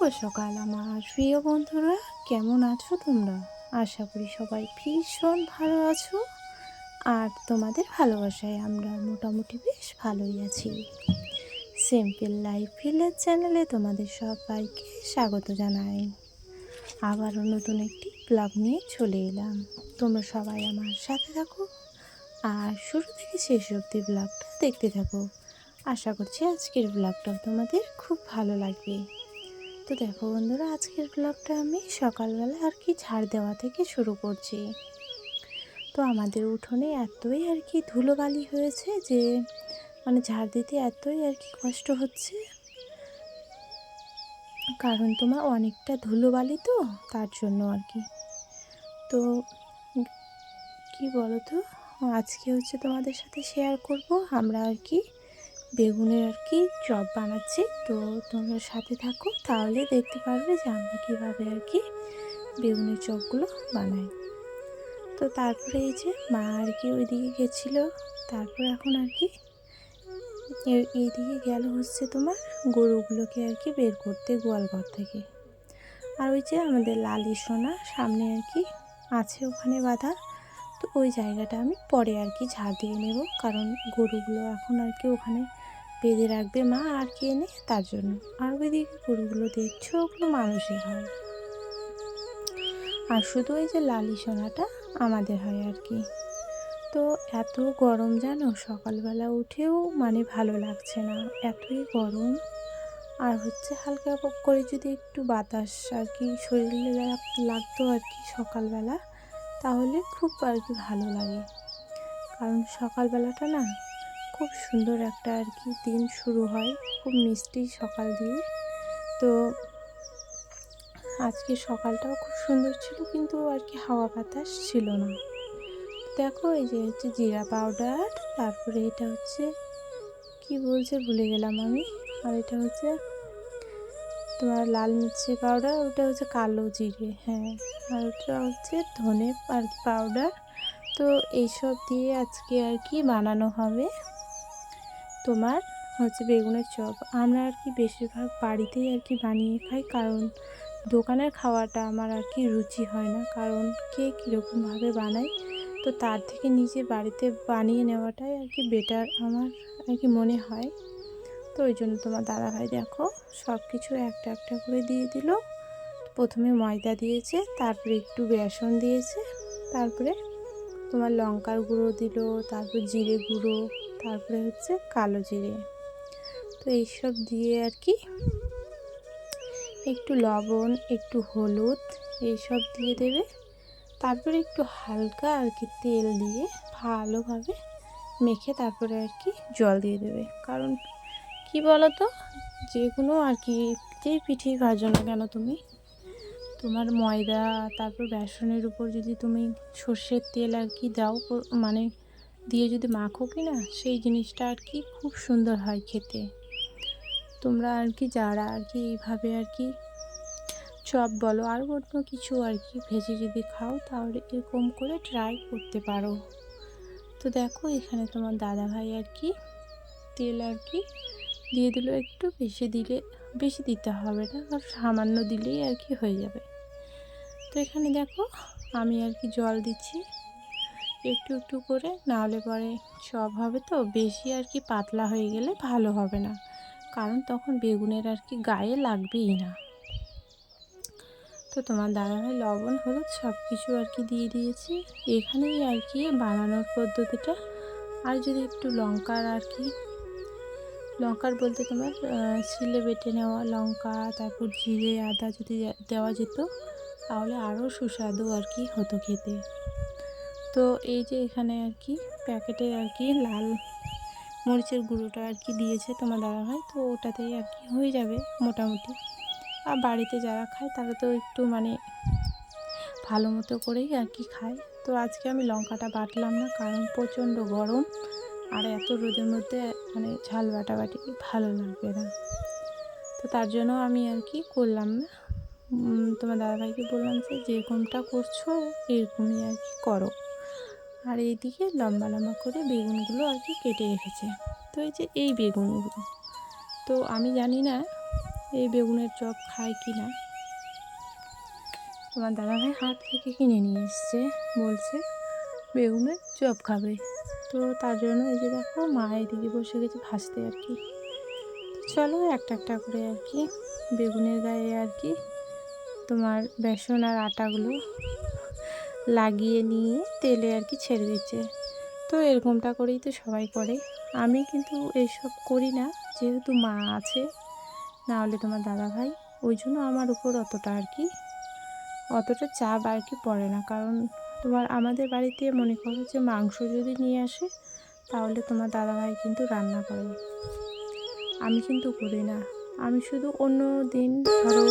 সকাল আমার প্রিয় বন্ধুরা। কেমন আছো তোমরা? আশা করি সবাই ভীষণ ভালো আছো। আর তোমাদের ভালোবাসায় আমরা মোটামুটি বেশ ভালোই আছি। সিম্পল লাইফ ভিলেজ চ্যানেলে তোমাদের সবাইকে স্বাগত জানাই। আবারও নতুন একটি ব্লগ নিয়ে চলে এলাম। তোমরা সবাই আমার সাথে থাকো। আর শুরু থেকে শেষ অবধি ব্লগটা দেখতে থাকো। আশা করছি আজকের ব্লগটাও তোমাদের খুব ভালো লাগবে। তো দেখো বন্ধুরা, আজকের ব্লগটা আমি সকালবেলা আর কি ঝাড় দেওয়া থেকে শুরু করছি। তো আমাদের উঠোনে এতই আর কি ধুলোবালি হয়েছে যে মানে ঝাড় দিতে এতই আর কি কষ্ট হচ্ছে। কারণ তোমার অনেকটা ধুলোবালি তো, তার জন্য আর কি। তো কি বলো তো আজকে হচ্ছে তোমাদের সাথে শেয়ার করব, আমরা আর কি বেগুনের আর কি চপ বানাচ্ছি। তো তোমরা সাথে থাকো তাহলে দেখতে পারবে যে আমরা কীভাবে আর কি বেগুনের চপগুলো বানাই। তো তারপরে এই যে মা আর কি ওইদিকে গেছিল। তারপর এখন আর কি এইদিকে গেল হচ্ছে তোমার গরুগুলোকে আর কি বের করতে গোয়ালঘর থেকে। আর ওই যে আমাদের লালি সোনা সামনে আর কি আছে ওখানে বাঁধা। তো ওই জায়গাটা আমি পরে আর কি ঝাড় দিয়ে নেব, কারণ গরুগুলো এখন আর কি ওখানে বেঁধে রাখবে মা আর কি এনে তার জন্য। আর ওইদিকে গরুগুলো দেখছ, ওগুলো মানুষই হয়। আর শুধু ওই যে লালি সোনাটা আমাদের হয় আর কি। তো এত গরম জানো, সকালবেলা উঠেও মানে ভালো লাগছে না, এতই গরম। আর হচ্ছে হালকা করে যদি একটু বাতাস আর কি শরীরে লাগতো আর কি সকালবেলা, তাহলে খুব আর কি ভালো লাগে। কারণ সকালবেলাটা না খুব সুন্দর একটা আর কি দিন শুরু হয়। খুব মিষ্টি সকাল দিয়ে। তো আজকে সকালটাও খুব সুন্দর ছিল, কিন্তু আর কি হাওয়া বাতাস ছিল না। দেখো, এই যে হচ্ছে জিরা পাউডার, তারপরে এটা হচ্ছে, কি বলছে ভুলে গেলাম আমি। আর এটা হচ্ছে তোমার লাল মির্চি পাউডার, ওটা হচ্ছে কালো জিরে হ্যাঁ। আর ওটা হচ্ছে ধনে আর পাউডার। তো এইসব দিয়ে আজকে আর কি বানানো হবে। তোমার হচ্ছে বেগুনের চপ। আমরা আর কি বেশিরভাগ বাড়িতেই আর কি বানিয়ে খাই, কারণ দোকানের খাওয়াটা আমার আর কি রুচি হয় না। কারণ কে কীরকমভাবে বানায়, তো তার থেকে নিজে বাড়িতে বানিয়ে নেওয়াটাই আর কি বেটার আমার আর কি মনে হয়। তো ওই জন্য তোমার দাদাভাই দেখো সব কিছু একটা একটা করে দিয়ে দিল। প্রথমে ময়দা দিয়েছে, তারপরে একটু বেসন দিয়েছে, তারপরে তোমার লঙ্কার গুঁড়ো দিল, তারপর জিরে গুঁড়ো তারপরে হচ্ছে কালো জিরে। তো এইসব দিয়ে আর কি একটু লবণ, একটু হলুদ এইসব দিয়ে দেবে। তারপরে একটু হালকা আর কি তেল দিয়ে ভালোভাবে মেখে তারপরে আর কি জল দিয়ে দেবে। কারণ কি বলো তো যে কোনো আর কি যেই পিঠেই ভাজো না কেন তুমি, তোমার ময়দা, তারপর বেসনের উপর যদি তুমি সর্ষের তেল আর কি দাও মানে দিয়ে যদি মাখো কি না, সেই জিনিসটা আর কি খুব সুন্দর হয় খেতে। তোমরা আর কি যারা আর কি এইভাবে আর কি চপ বলো, আর অন্য কিছু আর কি ভেজে যদি খাও, তাহলে এরকম করে ট্রাই করতে পারো। তো দেখো, এখানে তোমার দাদা ভাই আর কি তেল আর কি দিয়ে দিল, একটু বেশি দিলে, বেশি দিতে হবে না, আর সামান্য দিলেই আর কি হয়ে যাবে। তো এখানে দেখো, আমি আর কি জল দিচ্ছি। একটু একটু করে নাহলে পরে সব হবে তো। বেশি আর কি পাতলা হয়ে গেলে ভালো হবে না। কারণ তখন বেগুনের আর কি গায়ে লাগবেই না। তো তোমার দাদাভাই লবণ, হলুদ সব কিছু আর কি দিয়ে দিয়েছি। এখানেই আর কি বানানোর পদ্ধতিটা। আর যদি একটু লঙ্কার আর কি, লঙ্কার বলতে তোমার শিলে বেটে নেওয়া লঙ্কা, তারপর জিরে, আদা যদি দেওয়া যেত, তাহলে আরও সুস্বাদু আর কি হতো খেতে। তো এই যে এখানে আর কি প্যাকেটে আর কি লাল মরিচের গুঁড়োটা আর কি দিয়েছে তোমার দাদাভাই, তো ওটাতেই আর কি হয়ে যাবে মোটামুটি। আর বাড়িতে যারা খায় তারা তো একটু মানে ভালো মতো করেই আর কি খায়। তো আজকে আমি লঙ্কাটা বাটলাম না কারণ প্রচণ্ড গরম আর এত রোদের মধ্যে মানে ঝাল বাটাবাটি ভালো লাগবে না। তো তার জন্য আমি আর কি করলাম না। তোমার দাদাভাইকে বললাম যে যেরকমটা করছ এরকমই আর কি করো। আর এইদিকে লম্বা লম্বা করে বেগুনগুলো আর কি কেটে রেখেছে। তো এই যে এই বেগুনগুলো। তো আমি জানি না এই বেগুনের চপ খায় কি না। তোমার দাদাভাই হাট থেকে কিনে নিয়ে এসছে, বলছে বেগুনের চপ খাবে। তো তার জন্য এই যে দেখো মা এদিকে বসে গেছে ভাসতে আর কি। চলো একটা একটা করে আর কি বেগুনের গায়ে আর কি তোমার বেসন আর আটাগুলো লাগিয়ে নিয়ে তেলে আর কি ছেড়ে দিচ্ছে। তো এরকমটা করেই তো সবাই করে। আমি কিন্তু এইসব করি না, যেহেতু মা আছে, না হলে তোমার দাদা ভাই ওই জন্য আমার উপর অতটা আর কি, অতটা চাপ আর কি পড়ে না। কারণ তোমার আমাদের বাড়িতে মনে করো যে মাংস যদি নিয়ে আসে, তাহলে তোমার দাদাভাই কিন্তু রান্না করে। আমি কিন্তু করি না। আমি শুধু অন্য দিন ধরো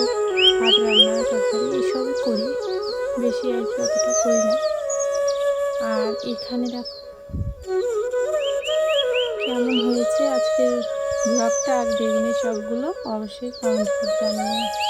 ভাত, রান্না, তরকারি এসবই করি। বেশি আর কি অতটা করি না। আর এখানে দেখো কেমন হয়েছে আজকের ব্লগটা আর বেগুনের সবগুলো অবশ্যই কমেন্ট করে জানিয়ে